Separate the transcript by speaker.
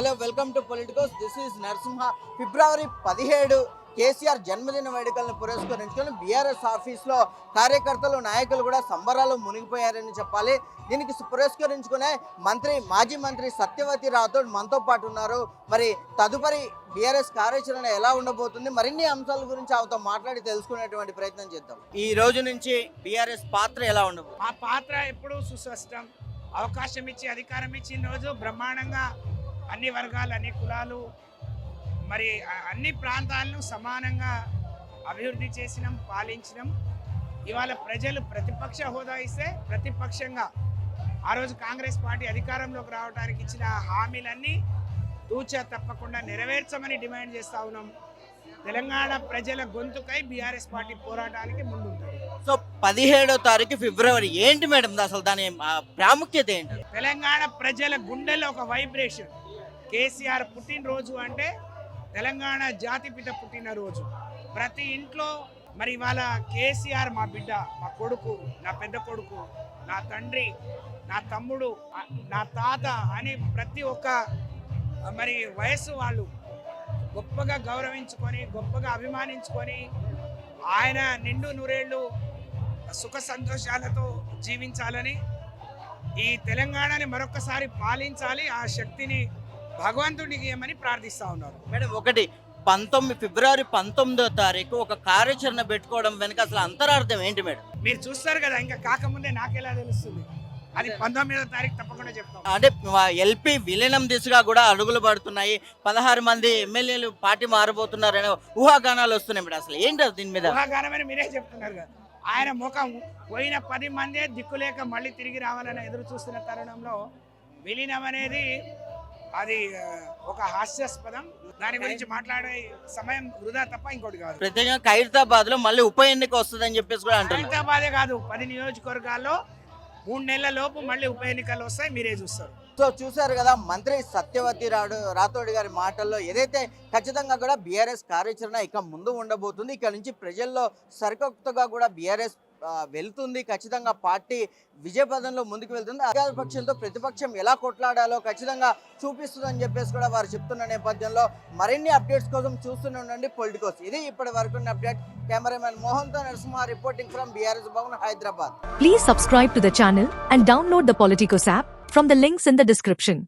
Speaker 1: Hello welcome to Politicos this is Narasimha February పదిహేడు కేసీఆర్ జన్మదిన వేడుకలను పురస్కరించుకొని బీఆర్ఎస్ ఆఫీస్లో కార్యకర్తలు నాయకులు కూడా సంబరాలు మునిగిపోయారని చెప్పాలి. దీనికి పురస్కరించుకునే మంత్రి మాజీ మంత్రి సత్యవతి రాథోడ్ మనతో పాటు ఉన్నారు. మరి తదుపరి బీఆర్ఎస్ కార్యాచరణ ఎలా ఉండబోతుంది? మరిన్ని అంశాల గురించి ఆమెతో మాట్లాడి తెలుసుకునేటువంటి ప్రయత్నం చేద్దాం. ఈ రోజు నుంచి బీఆర్ఎస్ పాత్ర ఎలా ఉండబోతుంది?
Speaker 2: ఆ పాత్ర ఎప్పుడూ సుస్పష్టం. అవకాశం ఇచ్చి అధికారం ఇచ్చిన రోజు బ్రహ్మాండంగా అన్ని వర్గాలు అన్ని కులాలు మరి అన్ని ప్రాంతాలను సమానంగా అభివృద్ధి చేసినాం పాలించినాం. ఇవాళ ప్రజలు ప్రతిపక్ష హోదా ఇస్తే ప్రతిపక్షంగా ఆ రోజు కాంగ్రెస్ పార్టీ అధికారంలోకి రావడానికి ఇచ్చిన హామీలన్నీ తూచా తప్పకుండా నెరవేర్చమని డిమాండ్ చేస్తా ఉన్నాం. తెలంగాణ ప్రజల గొంతుకై బీఆర్ఎస్ పార్టీ పోరాటానికి ముందుంటుంది.
Speaker 1: సో పదిహేడో తారీఖు ఫిబ్రవరి ఏంటి మేడం? అసలు దాని ప్రాముఖ్యత ఏంటి?
Speaker 2: తెలంగాణ ప్రజల గుండెల్లో ఒక వైబ్రేషన్. కేసీఆర్ పుట్టినరోజు అంటే తెలంగాణ జాతిపిత పుట్టినరోజు. ప్రతి ఇంట్లో మరి ఇవాళ కేసీఆర్ మా బిడ్డ మా కొడుకు నా పెద్ద కొడుకు నా తండ్రి నా తమ్ముడు నా తాత అని ప్రతి ఒక్క మరి వయస్సు వాళ్ళు గొప్పగా గౌరవించుకొని గొప్పగా అభిమానించుకొని ఆయన నిండు నూరేళ్ళు సుఖ సంతోషాలతో జీవించాలని ఈ తెలంగాణని మరొకసారి పాలించాలి. ఆ శక్తిని భగవంతుడికి ఇవ్వమని ప్రార్థిస్తా ఉన్నారు.
Speaker 1: మేడం ఒకటి పంతొమ్మిది ఫిబ్రవరి పంతొమ్మిదో తారీఖు ఒక కార్యాచరణ పెట్టుకోవడం వెనుక అసలు అంతరార్థం ఏంటి మేడం?
Speaker 2: మీరు చూస్తారు కదా ఇంకా కాకముందే నాకెలా తెలుస్తుంది? అది పంతొమ్మిదో తారీఖు తప్పకుండా చెప్తాం.
Speaker 1: అంటే ఎల్పి విలీనం దిశగా కూడా అడుగులు పడుతున్నాయి. పదహారు మంది ఎమ్మెల్యేలు పార్టీ మారబోతున్నారనే ఊహాగానాలు వస్తున్నాయి మేడం అసలు. ఏంటి అది దీని మీద?
Speaker 2: ఊహాగానమని మీరే చెప్తున్నారు కదా. ఆయన ముఖం పోయిన పది మందే దిక్కులేక మళ్ళీ తిరిగి రావాలని ఎదురు చూస్తున్న తరుణంలో విలీనం అనేది అది ఒక హాస్యాస్పదం. దాని గురించి మాట్లాడే సమయం వృధా తప్ప ఇంకోటి కాదు.
Speaker 1: ప్రత్యేకంగా ఖైరతాబాద్లో మళ్ళీ ఉప ఎన్నిక వస్తుందని చెప్పేసి కూడా
Speaker 2: హైదరాబాదే కాదు పది నియోజకవర్గాల్లో మూడు నెలల లోపు మళ్ళీ ఉప ఎన్నికలు వస్తాయి మీరే చూస్తారు.
Speaker 1: సో చూశారు కదా మంత్రి సత్యవతి రాడు రాథోడ్ గారి మాటల్లో ఏదైతే ఖచ్చితంగా కూడా బీఆర్ఎస్ కార్యాచరణ ఇక ముందు ఉండబోతుంది ఇక నుంచి ప్రజల్లో సరికొత్తగా కూడా బీఆర్ఎస్ వెళ్తుంది. ఖచ్చితంగా పార్టీ విజయపదంలో ముందుకు వెళ్తుంది. అధికార పక్షంతో ప్రతిపక్షం ఎలా కొట్లాడాలో ఖచ్చితంగా చూపిస్తుందని చెప్పేసి కూడా వారు చెప్తున్న నేపథ్యంలో మరిన్ని అప్డేట్స్ కోసం చూస్తూనే ఉండండి. పొలిటికోస్ ఇది ఇప్పటి వరకు update. Cameraman మోహన్తో Narasimha reporting from BRS Bhavan Hyderabad.
Speaker 3: Please subscribe to the channel and download the Politicos app from the links in the description